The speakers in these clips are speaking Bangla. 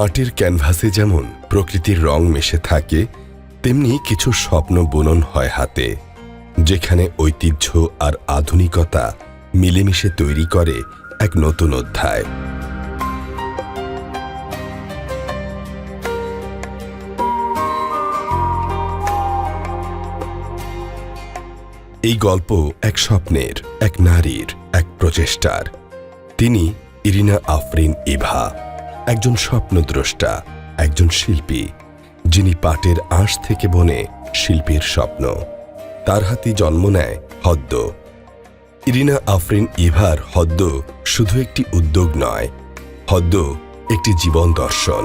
মাটির ক্যানভাসে যেমন প্রকৃতির রং মেশে থাকে, তেমনি কিছু স্বপ্ন বুনন হয় হাতে, যেখানে ঐতিহ্য আর আধুনিকতা মিলেমিশে তৈরি করে এক নতুন অধ্যায়। এই গল্প এক স্বপ্নের, এক নারীর, এক প্রচেষ্টার। তিনি ইরিনা আফরিন ইভা। একজন স্বপ্নদ্রষ্টা, একজন শিল্পী, যিনি পাটের আঁশ থেকে বনে শিল্পীর স্বপ্ন। তার হাতে জন্ম নেয় হদ্দ। ইরিনা আফরিন ইভার হদ্দ শুধু একটি উদ্যোগ নয়, হদ্দ একটি জীবন দর্শন।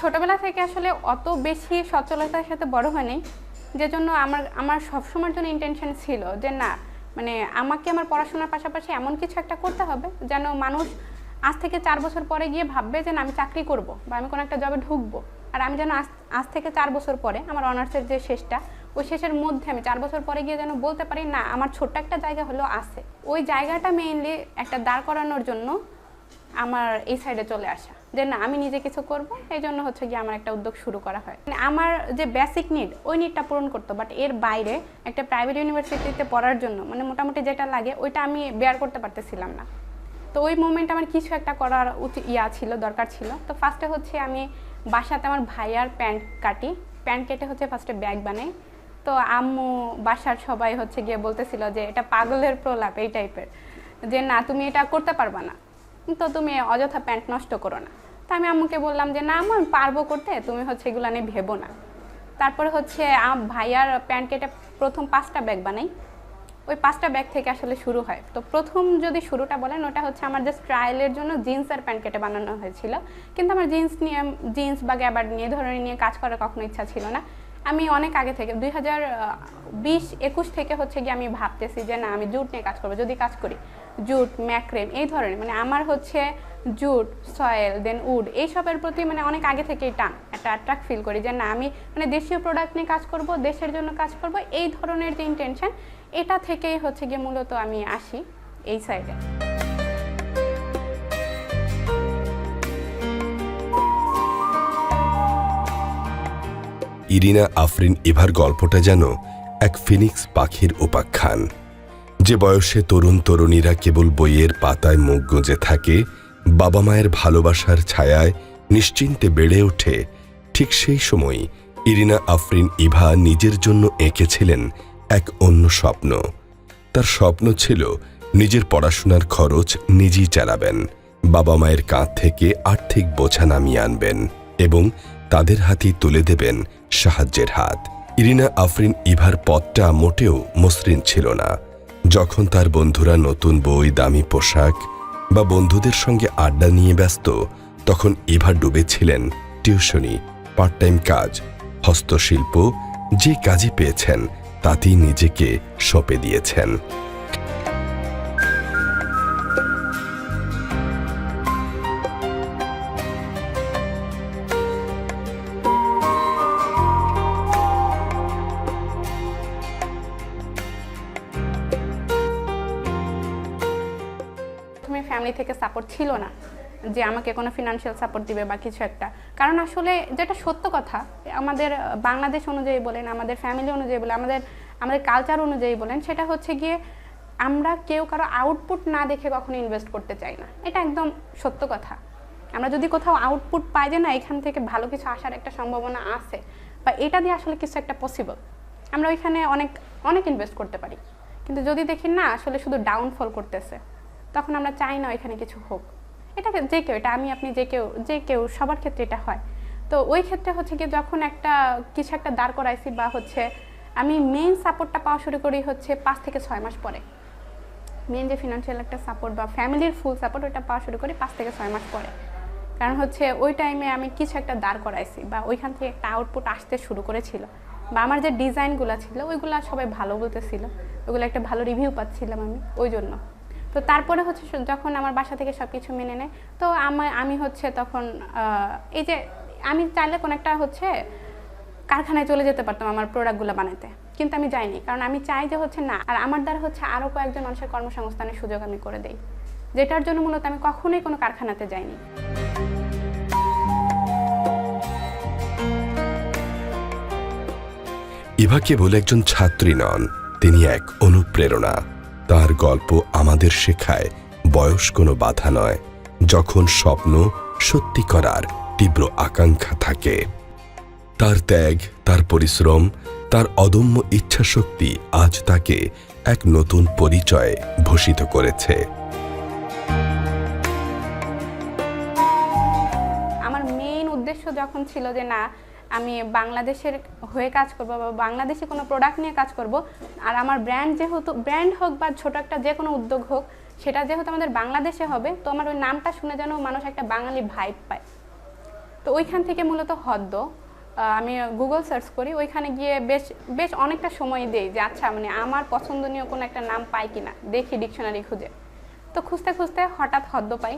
ছোটবেলা থেকে আসলে অত বেশি সচলতার সাথে বড় হয়নি যে জন্য আমার আমার সবসময়ের জন্য ইন্টেনশন ছিল যে না মানে আমাকে আমার পড়াশোনার পাশাপাশি এমন কিছু একটা করতে হবে যেন মানুষ আজ থেকে চার বছর পরে গিয়ে ভাববে যে না, আমি চাকরি করব বা আমি কোনো একটা জবে ঢুকবো। আর আমি যেন আজ আজ থেকে চার বছর পরে আমার অনার্সের যে শেষটা, ওই শেষের মধ্যে আমি চার বছর পরে গিয়ে যেন বলতে পারি, না, আমার ছোট্ট একটা জায়গা হলেও আছে। ওই জায়গাটা মেইনলি একটা দাঁড় করানোর জন্য আমার এই সাইডে চলে আসা। যে না আমি নিজে কিছু করব এই জন্য হচ্ছে গিয়ে আমার একটা উদ্যোগ শুরু করা হয়। মানে আমার যে বেসিক নিড ওই নিডটা পূরণ করতো বাট এর বাইরে একটা প্রাইভেট ইউনিভার্সিটিতে পড়ার জন্য মানে মোটামুটি যেটা লাগে, ওইটা আমি বেয়ার করতে পারতেছিলাম না। তো ওই মোমেন্ট আমার কিছু একটা করার উচিত ইয়া ছিল, দরকার ছিল। তো ফার্স্টে হচ্ছে আমি বাসাতে আমার ভাইয়ার প্যান্ট কাটি, প্যান্ট কেটে হচ্ছে ফার্স্টে ব্যাগ বানাই। তো আম্মু বাসার সবাই হচ্ছে গিয়ে বলতেছিল যে, এটা পাগলের প্রলাপ, এই টাইপের যে, না, তুমি এটা করতে পারবা না। তো তুমি অযথা প্যান্ট নষ্ট করো না। তা আমি আম্মুকে বললাম যে, না আম্মু, আমি পারব করতে, তুমি হচ্ছে এগুলো নিয়ে ভেবো না। তারপরে হচ্ছে ভাইয়ার প্যান্ট কেটে প্রথম পাঁচটা ব্যাগ বানাই। ওই পাঁচটা ব্যাগ থেকে আসলে শুরু হয়। তো প্রথম যদি শুরুটা বলেন, ওটা হচ্ছে আমার জাস্ট ট্রায়ালের জন্য জিন্স আর প্যান্ট কেটে বানানো হয়েছিল। কিন্তু আমার জিন্স নিয়ে জিন্স বা গ্যাবার্ড নিয়ে ধরনের নিয়ে কাজ করার কখনো ইচ্ছা ছিল না। আমি অনেক আগে থেকে, দুই হাজার বিশ একুশ থেকে হচ্ছে গিয়ে আমি ভাবতেছি যে, না, আমি জুট নিয়ে কাজ করব, যদি কাজ করি। জুট ম্যাক্রেম এই ধরনের। মানে আমার হচ্ছে জুট সয়েল দেন উড এইসবের প্রতি মানে অনেক আগে থেকেই টান, একটা অ্যাট্রাক্ট ফিল করি যে না, আমি মানে দেশীয় প্রোডাক্ট নিয়ে কাজ করব, দেশের জন্য কাজ করব, এই ধরনের যে ইন্টেনশন এটা থেকেই হচ্ছে গিয়ে মূলত আমি আসি এই সাইডে ইরিনা আফরিন ইভার গল্পটা যেন এক ফিনিক্স পাখির উপাখ্যান। যে বয়সে তরুণ তরুণীরা কেবল বইয়ের পাতায় মুখ গুঁজে থাকে বাবা মায়ের ভালোবাসার ছায়ায় নিশ্চিন্তে বেড়ে ওঠে। ঠিক সেই সময় ইরিনা আফরিন ইভা নিজের জন্য এঁকেছিলেন এক অন্য স্বপ্ন। তার স্বপ্ন ছিল নিজের পড়াশোনার খরচ নিজেই চালাবেন, বাবা মায়ের কাঁধ থেকে আর্থিক বোঝা নামিয়ে আনবেন এবং তাদের হাতেই তুলে দেবেন সাহায্যের হাত। ইরিনা আফরিন ইভার পথটা মোটেও মসৃণ ছিল না। যখন তার বন্ধুরা নতুন বই, দামি পোশাক বা বন্ধুদের সঙ্গে আড্ডা নিয়ে ব্যস্ত, তখন ইভা ডুবেছিলেন টিউশনি পার্ট টাইম কাজ, হস্তশিল্প, যে কাজে পেয়েছেন, তাতেই নিজেকে সঁপে দিয়েছেন। ছিল না যে আমাকে কোনো ফিনান্সিয়াল সাপোর্ট দিবে বা কিছু একটা। কারণ আসলে যেটা সত্য কথা, আমাদের বাংলাদেশ অনুযায়ী বলেন, আমাদের ফ্যামিলি অনুযায়ী বলেন, আমাদের আমাদের কালচার অনুযায়ী বলেন, সেটা হচ্ছে গিয়ে আমরা কেউ কারও আউটপুট না দেখে কখনো ইনভেস্ট করতে চাই না। এটা একদম সত্য কথা। আমরা যদি কোথাও আউটপুট পাই যে না, এখান থেকে ভালো কিছু আসার একটা সম্ভাবনা আছে, বা এটা দিয়ে আসলে কিছু একটা পসিবল আমরা ওইখানে অনেক অনেক ইনভেস্ট করতে পারি। কিন্তু যদি দেখি না, আসলে শুধু ডাউনফল করতেছে। তখন আমরা চাই না এখানে কিছু হোক। এটাকে যে কেউ, এটা আমি, আপনি যে কেউ যে কেউ, সবার ক্ষেত্রে এটা হয়। তো ওই ক্ষেত্রে হচ্ছে কি, যখন একটা, কিছু একটা দাঁড় করাইছি বা হচ্ছে আমি মেইন সাপোর্টটা পাওয়া শুরু করি হচ্ছে পাঁচ থেকে ছয় মাস পরে। মেন যে ফিনান্সিয়াল একটা সাপোর্ট বা ফ্যামিলির ফুল সাপোর্ট ওটা পাওয়া শুরু করি পাঁচ থেকে ছয় মাস পরে। কারণ হচ্ছে ওই টাইমে আমি কিছু একটা দাঁড় করাইছি বা ওইখান থেকে একটা আউটপুট আসতে শুরু করেছিল। বা আমার যে ডিজাইনগুলো ছিল, ওইগুলো সবাই ভালো বলতেছিল। ওইগুলো একটা ভালো রিভিউ পাচ্ছিলাম আমি, ওই জন্য। তো তারপরে হচ্ছে যখন আমার বাসা থেকে সব কিছু মেনে নেয়, তো আমার আমি হচ্ছে তখন এই যে আমি চাইলে কোনো একটা হচ্ছে কারখানায় চলে যেতে পারতাম আমার প্রোডাক্টগুলো বানাতে কিন্তু আমি যাইনি। কারণ আমি চাই যে হচ্ছে না, আর আমার দ্বারা হচ্ছে আরও কয়েকজন মানুষের কর্মসংস্থানের সুযোগ আমি করে দেই, যেটার জন্য মূলত আমি কখনোই কোনো কারখানাতে যাইনি। ইভা কেবল একজন ছাত্রী নন, তিনি এক অনুপ্রেরণা। তার গল্প আমাদের শেখায়, বয়স কোনো বাধা নয়। যখন স্বপ্ন সত্যি করার তীব্র আকাঙ্ক্ষা থাকে, তার ত্যাগ, তার পরিশ্রম, তার অদম্য ইচ্ছাশক্তি আজ তাকে এক নতুন পরিচয়ে ভূষিত করেছে। আমার মেইন উদ্দেশ্য যখন ছিল যে না আমি বাংলাদেশের হয়ে কাজ করব বা বাংলাদেশে কোনো প্রোডাক্ট নিয়ে কাজ করব, আর আমার ব্র্যান্ড যেহেতু ব্র্যান্ড হোক বা ছোট একটা যে কোনো উদ্যোগ হোক, সেটা যেহেতু আমাদের বাংলাদেশে হবে, তো আমার ওই নামটা শুনে যেন মানুষ একটা বাঙালি ভাইব পায়। তো ওইখান থেকে মূলত হদ্দ আমি গুগল সার্চ করি, ওইখানে গিয়ে বেশ বেশ অনেকটা সময় দেই যে আচ্ছা মানে আমার পছন্দনীয় কোনো একটা নাম পাই কি না দেখি ডিকশনারি খুঁজে। তো খুঁজতে খুঁজতে হঠাৎ হদ্দ পাই,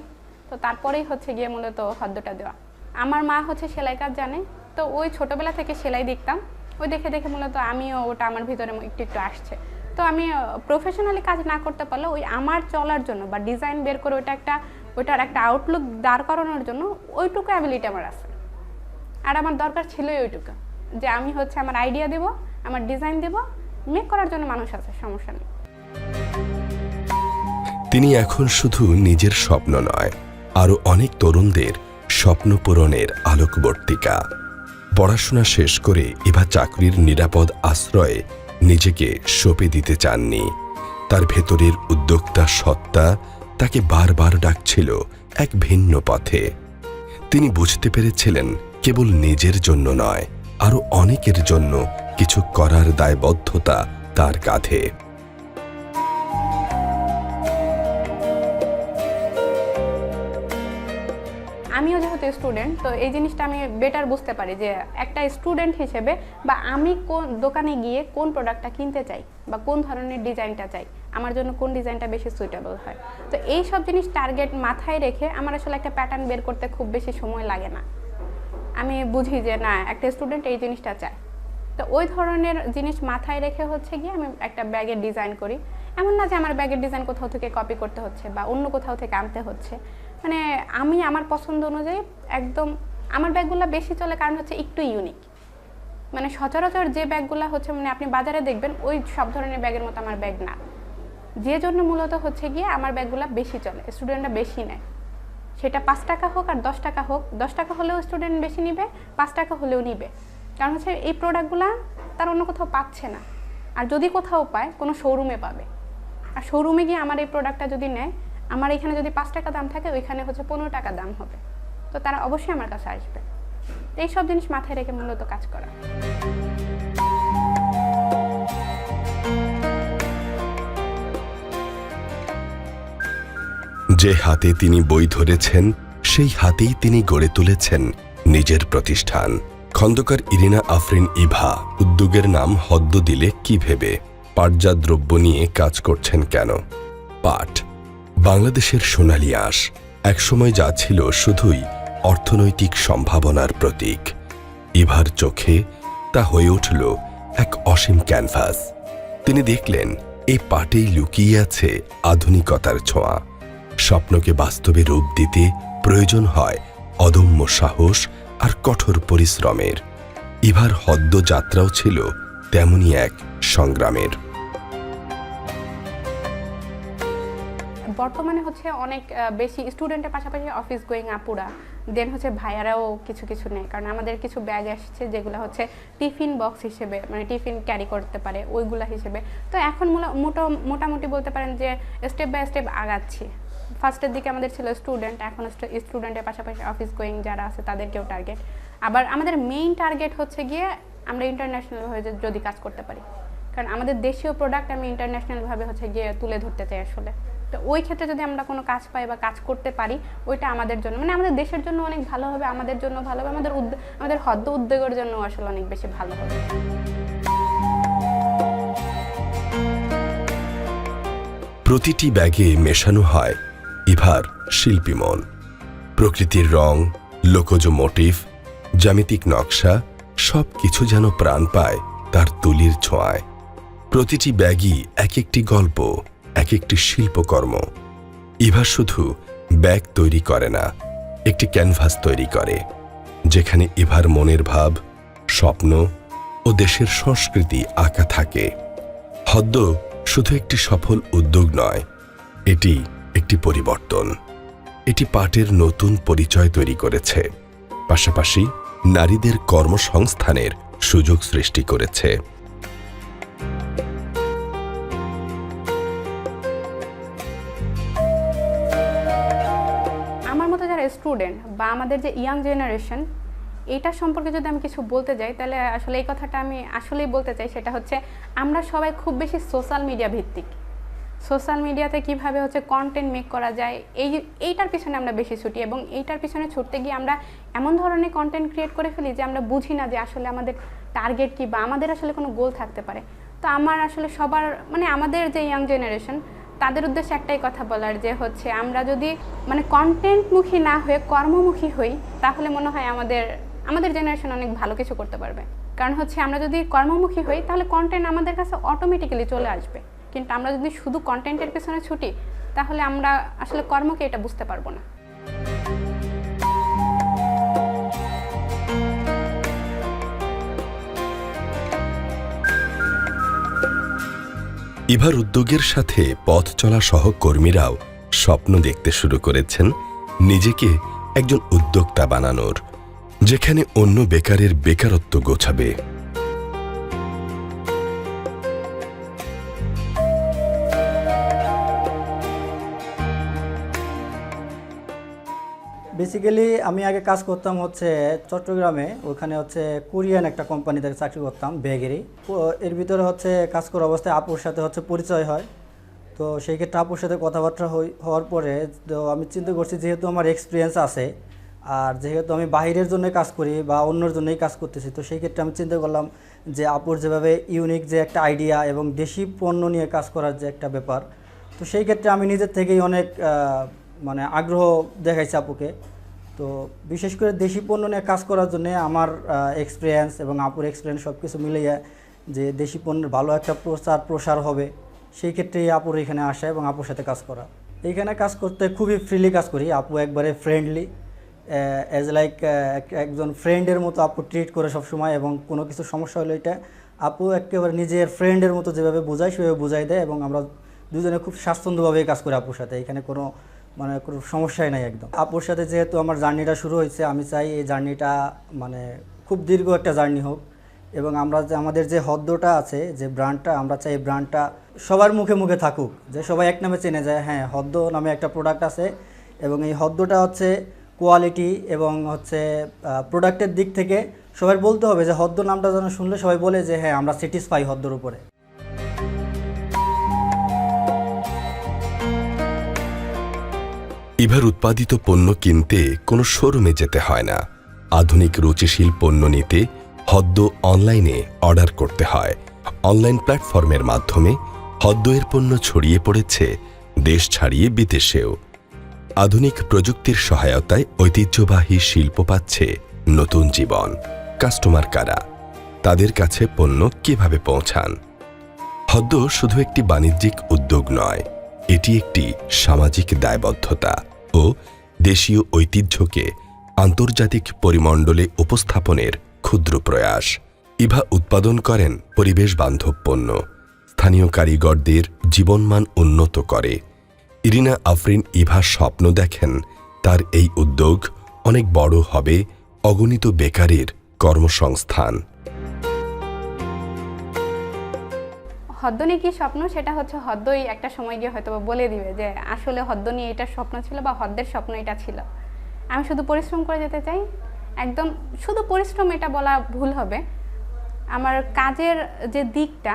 তো তারপরেই হচ্ছে গিয়ে মূলত হদ্দটা দেওয়া। আমার মা হচ্ছে সেলাই কাজ জানে তো ওই ছোটবেলা থেকে সেলাই দেখতাম। ওই দেখে দেখে মূলত আমিও ওটা আমার ভিতরে একটু একটু আসছে। তো আমি প্রফেশনালি কাজ না করতে পারলেও ওই আমার চলার জন্য বা ডিজাইন বের করে ওইটা একটা, ওইটার একটা আউটলুক দাঁড় করানোর জন্য ওইটুকু অ্যাবিলিটি আমার আছে। আর আমার দরকার ছিলই ওইটুকু। যে আমি হচ্ছে আমার আইডিয়া দেব, আমার ডিজাইন দেব মেক করার জন্য মানুষ আছে, সমস্যা নেই। তিনি এখন শুধু নিজের স্বপ্ন নয় আরও অনেক তরুণদের স্বপ্ন পূরণের আলোকবর্তিকা। পড়াশোনা শেষ করে এবার চাকরির নিরাপদ আশ্রয়ে নিজেকে সঁপে দিতে চাননি। তার ভেতরের উদ্যোক্তা সত্তা তাকে বারবার ডাকছিল এক ভিন্ন পথে। তিনি বুঝতে পেরেছিলেন কেবল নিজের জন্য নয়, আরও অনেকের জন্য কিছু করার দায়বদ্ধতা তার কাঁধে। আমিও যেহেতু স্টুডেন্ট তো এই জিনিসটা আমি বেটার বুঝতে পারি যে একটা স্টুডেন্ট হিসেবে বা আমি কোন দোকানে গিয়ে কোন প্রোডাক্টটা কিনতে চাই বা কোন ধরনের ডিজাইনটা চাই, আমার জন্য কোন ডিজাইনটা বেশি সুইটেবল হয়। তো এই সব জিনিস টার্গেট মাথায় রেখে আমার আসলে একটা প্যাটার্ন বের করতে খুব বেশি সময় লাগে না। আমি বুঝি যে না, একটা স্টুডেন্ট এই জিনিসটা চায়। তো ওই ধরনের জিনিস মাথায় রেখে হচ্ছে গিয়ে আমি একটা ব্যাগের ডিজাইন করি। এমন না যে আমার ব্যাগের ডিজাইন কোথাও থেকে কপি করতে হচ্ছে বা অন্য কোথাও থেকে আনতে হচ্ছে। মানে আমি আমার পছন্দ অনুযায়ী একদম আমার ব্যাগগুলো বেশি চলে কারণ হচ্ছে একটু ইউনিক মানে সচরাচর যে ব্যাগগুলো হচ্ছে মানে আপনি বাজারে দেখবেন ওই সব ধরনের ব্যাগের মতো আমার ব্যাগ না। যে জন্য মূলত হচ্ছে গিয়ে আমার ব্যাগগুলো বেশি চলে স্টুডেন্টরা বেশি নেয়। সেটা পাঁচ টাকা হোক আর দশ টাকা হোক, দশ টাকা হলেও স্টুডেন্ট বেশি নিবে, পাঁচ টাকা হলেও নিবে। কারণ হচ্ছে এই প্রোডাক্টগুলো তার অন্য কোথাও পাচ্ছে না। আর যদি কোথাও পায়, কোনো শোরুমে পাবে। আর শোরুমে গিয়ে আমার এই প্রোডাক্টটা যদি নেয় আমার এখানে যদি পাঁচ টাকা দাম থাকে, ওইখানে হচ্ছে পনেরো টাকা দাম হবে। তো তারা অবশ্যই আমার কাছে আসবে। তো এইসব জিনিস মাথায় রেখে মূলত কাজ করা। যে হাতে তিনি বই ধরেছেন, সেই হাতেই তিনি গড়ে তুলেছেন নিজের প্রতিষ্ঠান। খন্দকার ইরিনা আফরিন ইভা, উদ্যোগের নাম হদ্দ দিলে কি ভেবে? পাটজাত দ্রব্য নিয়ে কাজ করছেন কেন? পাট। বাংলাদেশের সোনালি আঁশ একসময় যা ছিল শুধুই অর্থনৈতিক সম্ভাবনার প্রতীক। ইভার চোখে তা হয়ে উঠল এক অসীম ক্যানভাস। তিনি দেখলেন, এই পাটেই লুকিয়ে আছে আধুনিকতার ছোঁয়া। স্বপ্নকে বাস্তবে রূপ দিতে প্রয়োজন হয় অদম্য সাহস আর কঠোর পরিশ্রমের। ইভার হদ্দ যাত্রাও ছিল তেমনই এক সংগ্রামের। বর্তমানে হচ্ছে অনেক বেশি স্টুডেন্টের পাশাপাশি অফিস গোয়িং আপুরা দেন হচ্ছে ভাইয়ারাও কিছু কিছু নেই। কারণ আমাদের কিছু ব্যাগ আসছে যেগুলো হচ্ছে টিফিন বক্স হিসেবে মানে টিফিন ক্যারি করতে পারে ওইগুলা হিসেবে। তো এখন মোটা, মোটামুটি বলতে পারেন যে স্টেপ বাই স্টেপ আগাচ্ছি। ফার্স্টের দিকে আমাদের ছিল স্টুডেন্ট এখন স্টুডেন্টের পাশাপাশি অফিস গোয়িং যারা আছে তাদেরকেও টার্গেট আবার আমাদের মেইন টার্গেট হচ্ছে গিয়ে আমরা ইন্টারন্যাশনাল হয়ে যদি কাজ করতে পারি। কারণ আমাদের দেশীয় প্রোডাক্ট আমি ইন্টারন্যাশনালভাবে হচ্ছে গিয়ে তুলে ধরতে চাই আসলে। তো ওই ক্ষেত্রে যদি আমরা কোনো কাজ পাই বা কাজ করতে পারি, ওইটা আমাদের জন্য মানে আমাদের দেশের জন্য অনেক ভালো হবে, আমাদের জন্য ভালো হবে, আমাদের আমাদের হদ্দ উদ্যোগের জন্য আসলে অনেক বেশি ভালো হবে। প্রতিটি ব্যাগে মেশানো হয় ইভার শিল্পী মন প্রকৃতির রং, লোকজ মোটিভ, জ্যামিতিক নকশা সব কিছু যেন প্রাণ পায় তার তুলির ছোঁয়ায়। প্রতিটি ব্যাগই এক একটি গল্প। এক একটি শিল্পকর্ম। ইভা শুধু ব্যাগ তৈরি করে না, একটি ক্যানভাস তৈরি করে, যেখানে ইভার মনের ভাব, স্বপ্ন ও দেশের সংস্কৃতি আঁকা থাকে। হদ্দ শুধু একটি সফল উদ্যোগ নয়, এটি একটি পরিবর্তন। এটি পাটের নতুন পরিচয় তৈরি করেছে। পাশাপাশি নারীদের কর্মসংস্থানের সুযোগ সৃষ্টি করেছে। যারা স্টুডেন্ট বা আমাদের যে ইয়াং জেনারেশন এটা সম্পর্কে যদি আমি কিছু বলতে যাই, তাহলে আসলে এই কথাটা আমি আসলেই বলতে চাই, সেটা হচ্ছে আমরা সবাই খুব বেশি সোশ্যাল মিডিয়া ভিত্তিক। সোশ্যাল মিডিয়াতে কীভাবে হচ্ছে কন্টেন্ট মেক করা যায়, এই, এইটার পিছনে আমরা বেশি ছুটি এবং এইটার পিছনে ছুটতে গিয়ে আমরা এমন ধরনের কন্টেন্ট ক্রিয়েট করে ফেলি যে আমরা বুঝি না যে আসলে আমাদের টার্গেট কি বা আমাদের আসলে কোনো গোল থাকতে পারে। তো আমার আসলে সবার মানে আমাদের যে ইয়াং জেনারেশন তাদের উদ্দেশ্যে একটাই কথা বলার যে হচ্ছে আমরা যদি মানে কন্টেন্টমুখী না হয়ে কর্মমুখী হই, তাহলে মনে হয় আমাদের আমাদের জেনারেশন অনেক ভালো কিছু করতে পারবে। কারণ হচ্ছে আমরা যদি কর্মমুখী হই, তাহলে কন্টেন্ট আমাদের কাছে অটোমেটিক্যালি চলে আসবে। কিন্তু আমরা যদি শুধু কন্টেন্টের পেছনে ছুটি, তাহলে আমরা আসলে কর্মকে এটা বুঝতে পারব না। ইভার উদ্যোগের সাথে পথ চলা সহকর্মীরাও স্বপ্ন দেখতে শুরু করেছেন নিজেকে একজন উদ্যোক্তা বানানোর, যেখানে অন্য বেকারের বেকারত্ব গোছাবে। বেসিক্যালি আমি আগে কাজ করতাম হচ্ছে চট্টগ্রামে, ওখানে হচ্ছে কোরিয়ান একটা কোম্পানিতে চাকরি করতাম ব্যাগেরই এর ভিতরে হচ্ছে কাজ করার অবস্থায় আপুর সাথে হচ্ছে পরিচয় হয়। তো সেই ক্ষেত্রে আপুর সাথে কথাবার্তা হই- হওয়ার পরে তো আমি চিন্তা করছি যেহেতু আমার এক্সপিরিয়েন্স আছে, আর যেহেতু আমি বাইরের জন্য কাজ করি বা অন্যর জন্যই কাজ করতেছি, তো সেই ক্ষেত্রে আমি চিন্তা করলাম যে আপুর যেভাবে ইউনিক যে একটা আইডিয়া এবং দেশি পণ্য নিয়ে কাজ করার যে একটা ব্যাপার, তো সেই ক্ষেত্রে আমি নিজের থেকেই অনেক মানে আগ্রহ দেখাইছে আপুকে। তো বিশেষ করে দেশি পণ্য নিয়ে কাজ করার জন্য আমার এক্সপিরিয়েন্স এবং আপুর এক্সপিরিয়েন্স সব কিছু মিলিয়ে যে দেশি পণ্যের ভালো একটা প্রচার প্রসার হবে, সেই ক্ষেত্রেই আপুর এখানে আসা এবং আপুর সাথে কাজ করা। এইখানে কাজ করতে খুবই ফ্রিলি কাজ করি, আপু একবারে ফ্রেন্ডলি অ্যাজ লাইক একজন ফ্রেন্ডের মতো আপু ট্রিট করে সবসময় এবং কোনো কিছু সমস্যা হলে এটা আপু একেবারে নিজের ফ্রেন্ডের মতো যেভাবে বোঝায়, সেভাবে বোঝাই দেয় এবং আমরা দুজনে খুব স্বাচ্ছন্দ্যভাবে কাজ করি আপুর সাথে। এখানে কোনো মানে কোনো সমস্যাই নাই একদম। আপুর সাথে যেহেতু আমার জার্নিটা শুরু হয়েছে, আমি চাই এই জার্নিটা মানে খুব দীর্ঘ একটা জার্নি হোক এবং আমরা যে আমাদের যে হদ্দটা আছে, যে ব্র্যান্ডটা, আমরা চাই এই ব্র্যান্ডটা সবার মুখে মুখে থাকুক, যে সবাই এক নামে চেনে যায় হ্যাঁ হদ্দ নামে একটা প্রোডাক্ট আছে এবং এই হদ্দটা হচ্ছে কোয়ালিটি এবং হচ্ছে প্রোডাক্টের দিক থেকে সবাই বলতে হবে যে হদ্দ নামটা যেন শুনলে সবাই বলে যে হ্যাঁ আমরা স্যাটিসফাই হদ্দর উপরে। ইভার উৎপাদিত পণ্য কিনতে কোনো শোরুমে যেতে হয় না। আধুনিক রুচিশীল পণ্য নিতে হদ্দ অনলাইনে অর্ডার করতে হয়। অনলাইন প্ল্যাটফর্মের মাধ্যমে হদ্দ এর পণ্য ছড়িয়ে পড়েছে দেশ ছাড়িয়ে বিদেশেও। আধুনিক প্রযুক্তির সহায়তায় ঐতিহ্যবাহী শিল্প পাচ্ছে নতুন জীবন, কাস্টমার কারা, তাদের কাছে পণ্য কীভাবে পৌঁছান। হদ্দ শুধু একটি বাণিজ্যিক উদ্যোগ নয়, এটি একটি সামাজিক দায়বদ্ধতা। ও দেশীয় ঐতিহ্যকে আন্তর্জাতিক পরিমণ্ডলে উপস্থাপনের ক্ষুদ্র প্রয়াস। ইভা উৎপাদন করেন পরিবেশ বান্ধব পণ্য। স্থানীয় কারিগরদের জীবনমান উন্নত করে। ইরিনা আফরিন ইভা স্বপ্ন দেখেন তার এই উদ্যোগ অনেক বড় হবে অগণিত বেকারের কর্মসংস্থান। হদ্দ নিয়ে কি স্বপ্ন? সেটা হচ্ছে হদ্দই একটা সময় গিয়ে হয়তো বলে দিবে যে আসলে হদ্দ নিয়ে এটা স্বপ্ন ছিল বা হদ্দের স্বপ্ন এটা ছিল। আমি শুধু পরিশ্রম করে যেতে চাই। একদম শুধু পরিশ্রম এটা বলা ভুল হবে। আমার কাজের যে দিকটা,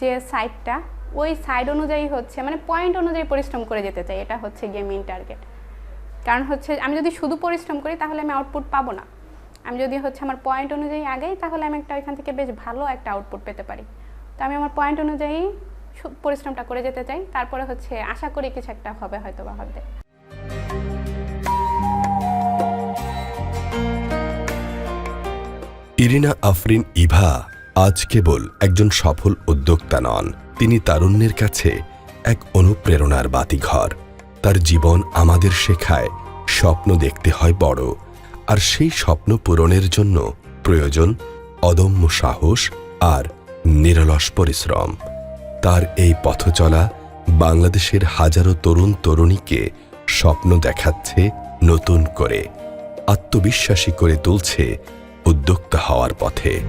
যে সাইডটা ওই সাইড অনুযায়ী হচ্ছে মানে পয়েন্ট অনুযায়ী পরিশ্রম করে যেতে চাই। এটা হচ্ছে গিয়ে মেইন টার্গেট কারণ হচ্ছে আমি যদি শুধু পরিশ্রম করি তাহলে আমি আউটপুট পাবো না। আমি যদি হচ্ছে আমার পয়েন্ট অনুযায়ী আগেই তাহলে আমি একটা ওইখান থেকে বেশ ভালো একটা আউটপুট পেতে পারি। তো আমি আমার পয়েন্ট অনুযায়ী পরিশ্রমটা করে যেতে চাই। তারপরে হচ্ছে আশা করি কিছু একটা হবে হয়তো বা হবে। ইরিনা আফরিন ইভা আজ কেবল একজন সফল উদ্যোক্তা নন। তিনি তারুণ্যের কাছে এক অনুপ্রেরণার বাতিঘর। তার জীবন আমাদের শেখায় স্বপ্ন দেখতে হয় বড়। আর সেই স্বপ্ন পূরণের জন্য প্রয়োজন অদম্য সাহস আর নিরলস পরিশ্রম। তার এই পথ চলা বাংলাদেশের হাজারো তরুণ তরুণীকে স্বপ্ন দেখাচ্ছে নতুন করে, আত্মবিশ্বাসী করে তুলছে উদ্যোক্তা হওয়ার পথে।